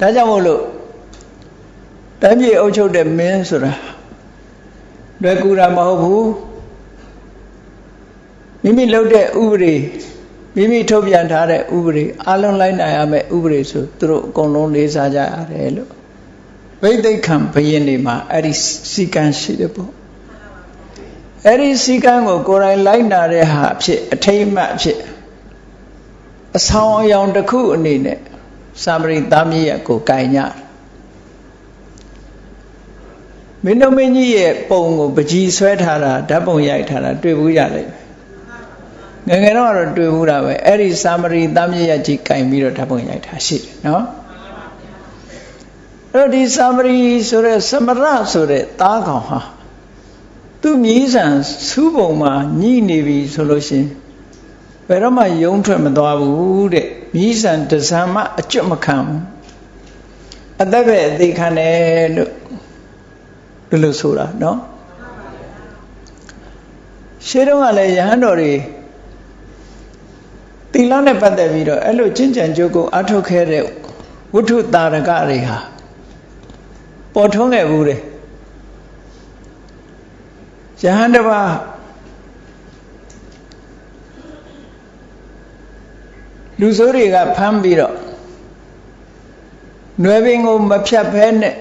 ဒါကြောင့်မို့လို့တိုင်းပြည်အုပ်ချုပ်တဲ့မင်းဆိုတာလွယ်ကူတာမဟုတ်ဘူးမိမိလုပ်တဲ့ဥပဒေမိမိထုတ်ပြန်ထားတဲ့ဥပဒေအလုံးလိုက်နိုင်ရမယ်ဥပဒေဆိုသူတို့အကုန်လုံးလေးစားကြရတယ်လို့ဗိသိက်ခံဘယင်းတွေမှာအဲ့ဒီစီကံရှိတယ်ပေါ့အဲ့ဒီစီကံကိုကိုယ်တိုင်လိုက်နာတဲ့ဟာအဖြစ်အထိမ့်မှတ်အဖြစ်အဆောင်အယောင်တစ်ခုအနေနဲ့ စာမရိသားမြည့်ရဲ့ကိုကင်ညမင်းတို့မင်းကြီးရဲ့ပုံကိုပကြီးဆွဲထားတာဓာတ်ပုံရိုက်ထားတာတွေ့ဘူးရလိမ့်မယ်ငယ်ငယ်တော့တော့တွေ့ဘူးတာပဲအဲ့ဒီစာမရိသားမြည့်ရဲ့ကြီးကင်ပြီးတော့ဓာတ်ပုံရိုက်ထားရှိတယ်နော်အဲ့တော့ဒီစာမရိဆိုတဲ့သမရဆိုတဲ့သားကောင်ဟာသူ့မြည်ဆန်စူးပုံမှာညှိနေပြီဆိုလို့ရှိရင်ဘယ်တော့မှယုံထွက်မသွားဘူးတဲ့ မြည်ဆန်တဇံမအကျွတ်မခံဘူးအသက်ပဲအသေးခံတယ်လို့ဒီလိုဆိုတာနော်ရှေးတုန်းကလည်းယဟန်တော်တွေတိလနဲ့ပတ်သက်ပြီးတော့အဲ့လိုကျင့်ကြံကြိုးကိုအထုတ်ခဲ့တဲ့ဝိထုတာရကတွေဟာပေါ်ထွန်းခဲ့ဘူးတဲ့ယဟန်တပါး လူဆိုးတွေကဖမ်းပြီးတော့နှွယ်ပင်ကိုမဖြတ်ဘဲနဲ့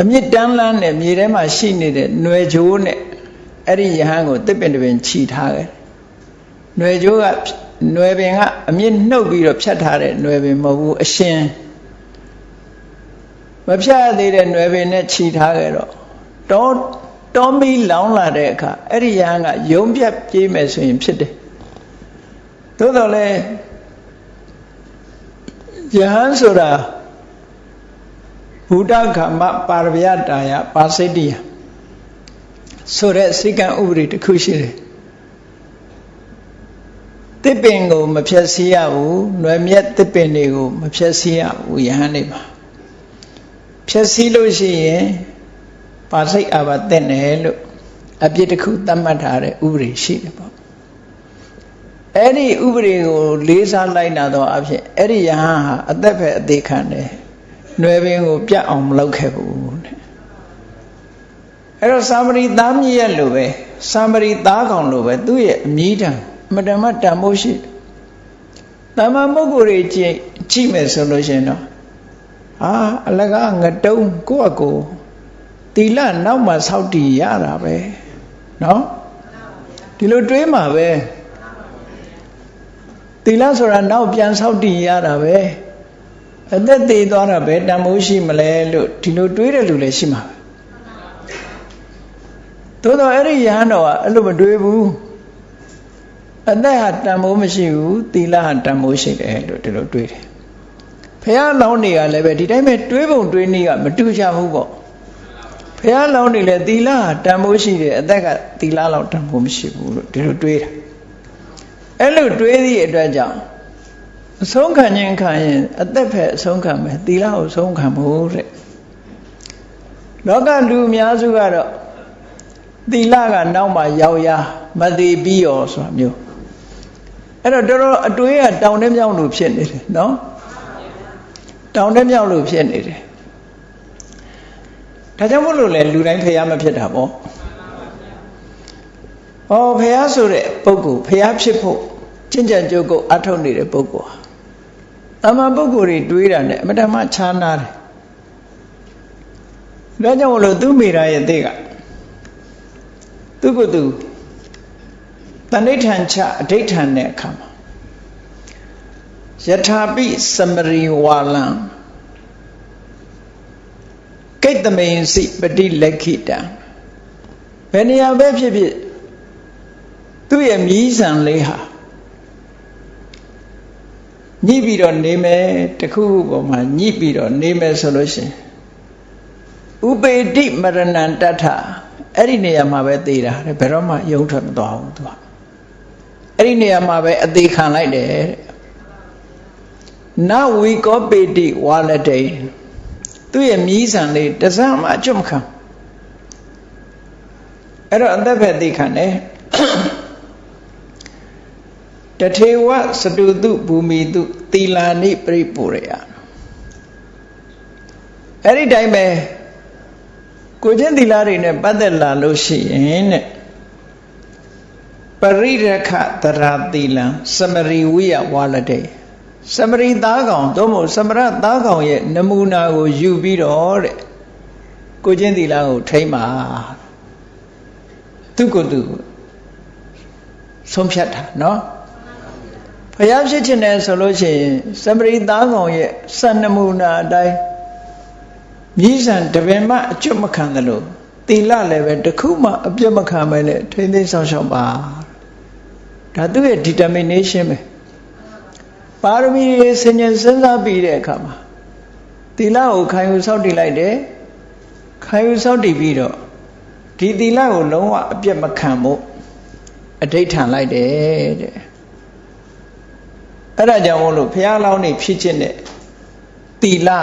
အမြင့်တန်းလန်းနဲ့မြေထဲမှာရှိနေတဲ့နှွယ်ချိုးနဲ့အဲ့ဒီယဟန်ကိုတစ်ပင်တစ်ပင်ခြိထားတယ်နှွယ်ချိုးကနှွယ်ပင်ကအမြင့်နှုတ်ပြီးတော့ဖြတ်ထားတဲ့နှွယ်ပင်မဟုတ်ဘူးအရှင်မဖြတ်သေးတဲ့နှွယ်ပင်နဲ့ခြိထားကြတော့တောတောမီလောင်းလာတဲ့အခါအဲ့ဒီယဟန်ကယုံပြတ်ပြေးမယ်ဆိုရင်ဖြစ်တယ် သို့တော်လည်းယဟန်ဆိုတာဘုဒ္ဓခမပါရဗျတာယပါစိတ္တိယဆိုတဲ့စိကံဥပဒေတစ်ခုရှိတယ်တစ်ပင်ကိုမဖြတ်စည်းရဘူး၊နှွယ်မြက်တစ်ပင်တွေကိုမဖြတ်စည်းရဘူးယဟန်တွေမှာဖြတ်စည်းလို့ရှိရင်ပါစိတ်အာဘတဲ့တယ်လို့အပြစ်တစ်ခုသတ်မှတ်ထားတဲ့ဥပဒေရှိတယ်ပေါ့ အဲ့ဒီဥပဒေကိုလေးစားလိုက်နာတော့အဖြစ်အဲ့ဒီယဟန်ဟာအသက်ပဲအသေးခံတယ်။နှွယ်ပင်ကိုပြတ်အောင်မလုပ်ခဲ့ဘူးတဲ့။အဲ့တော့သာမဏေသားမြည်ရဲ့လိုပဲသာမဏေသားကောင်လိုပဲသူ့ရဲ့အမြည်တံအမတမတန်မိုးရှိ။တမန်ပုဂ္ဂိုလ်တွေကြည့်ကြည့်မယ်ဆိုလို့ရှိရင်တော့ဟာအလကားငတုံးကိုယ့်အကိုတီလနောက်မှဆောက်တည်ရတာပဲ။နော်ဒီလိုတွေးမှာပဲ။ သီလဆိုတာနောက်ပြန်ဆောက်တည်ရတာပဲအသက်သေးသွားတာပဲတန်မိုးရှိမလဲလို့ဒီလိုတွေးတဲ့လူလည်းရှိမှာပဲသို့တော့အဲ့ဒီယဟန်တော်ကအဲ့လိုမတွေးဘူးအသက်ဟာတန်မိုးမရှိဘူးသီလဟာတန်မိုးရှိတယ်လို့ဒီလိုတွေးတယ်ဖះလောင်းတွေကလည်းပဲဒီတိုင်းပဲတွေးပုံတွေးနည်းကမတူချဘူးပေါ့ဖះလောင်းတွေလည်းသီလဟာတန်မိုးရှိတယ်အသက်ကသီလလောက်တန်မိုးမရှိဘူးလို့ဒီလိုတွေးတာ အဲ့လိုတွေးသည့်အတွက်ကြောင့်အဆုံးခံခြင်းခံရင်အသက်ဖက်အဆုံးခံမယ်သီလကိုအဆုံးခံဖို့တဲ့လောကလူအများစုကတော့သီလကနောက်မှရောက်ရမသေးပြီးရောဆိုတာမျိုးအဲ့တော့တော်တော်အတွေးကတောင်ထဲမြောက်လို့ဖြစ်နေတယ်နော်တောင်ထဲမြောက်လို့ဖြစ်နေတယ်ဒါကြောင့်မို့လို့လေလူတိုင်းဖျားမဖြစ်တာပေါ့။ အော်ဖះဆိုတဲ့ပုဂ္ဂိုလ်ဖះဖြစ်ဖို့ကျင့်ကြံကြုတ်ကိုအထုတ်နေတဲ့ပုဂ္ဂိုလ်ဟာတမန်ပုဂ္ဂိုလ်တွေတွေးတာနဲ့အမတမခြားနာတယ်။ဒါကြောင့်မလို့သူမိရာရဲ့တဲ့ကသူကသူတဏိဋ္ဌံချအဋိဋ္ဌံတဲ့အခါမှာယထာပိသမရိဝါလံကိတ္တမိန်စိပတိလက်ခိတံဘယ်နေရာပဲဖြစ်ဖြစ် သူ့ရဲ့မြည်ဆံလေးဟာညှိပြီးတော့နေမယ်တခုခုပေါ်မှာညှိပြီးတော့နေမယ်ဆိုလို့ရှိရင်ဥပေတိမရဏံတထအဲ့ဒီနေရာမှာပဲသေတာတဲ့ဘယ်တော့မှယုံထွက်မသွားဘူးသူကအဲ့ဒီနေရာမှာပဲအသေးခံလိုက်တယ်တဲ့နဝီကောပေတိဝါလတေသူ့ရဲ့မြည်ဆံလေးတစမ်းမှအကျွတ်မခံအဲ့တော့အသက်ပဲသိခံတယ် တထေဝစတုတုဘူမိတုသီလာနိပရိပုရယအဲ့ဒီတိုင်းပဲကိုချင်းသီလာတွေနဲ့ပတ်သက်လာလို့ရှိရင်တဲ့ပရိရခတရာသီလံစမရိဝိယဝါလတေစမရိသားကောင်သို့မဟုတ်စမရသားကောင်ရဲ့နမူနာကိုယူပြီးတော့တဲ့ကိုချင်းသီလာကိုထိမ့်ပါသူကိုယ်သူဆုံးဖြတ်တာเนาะ ဖျားဖြစ်ခြင်းနဲ့ဆိုလို့ရှိရင်စမရိသားကောင်ရဲ့စံနမူနာအတိုင်းမြည်ဆန်တပင်မှအကျွတ်မခံသလိုသီလလည်းပဲတစ်ခုမှအပြတ်မခံပဲနဲ့ထိမ့်သိမ်းဆောင်ရှောက်ပါဒါသူ့ရဲ့ determination ပဲပါရမီတွေဆင်ញင်စဉ်းစားပြီးတဲ့အခါမှာသီလကိုခံယူစောင့်တည်လိုက်တယ်ခံယူစောင့်တည်ပြီးတော့ဒီသီလကိုလုံးဝအပြတ်မခံဖို့အဋိဋ္ဌံလိုက်တယ်တဲ့ အဲ့ဒါကြောင့်မို့လို့ဘုရားလောင်းနေဖြစ်ခြင်းနဲ့သီလဟာ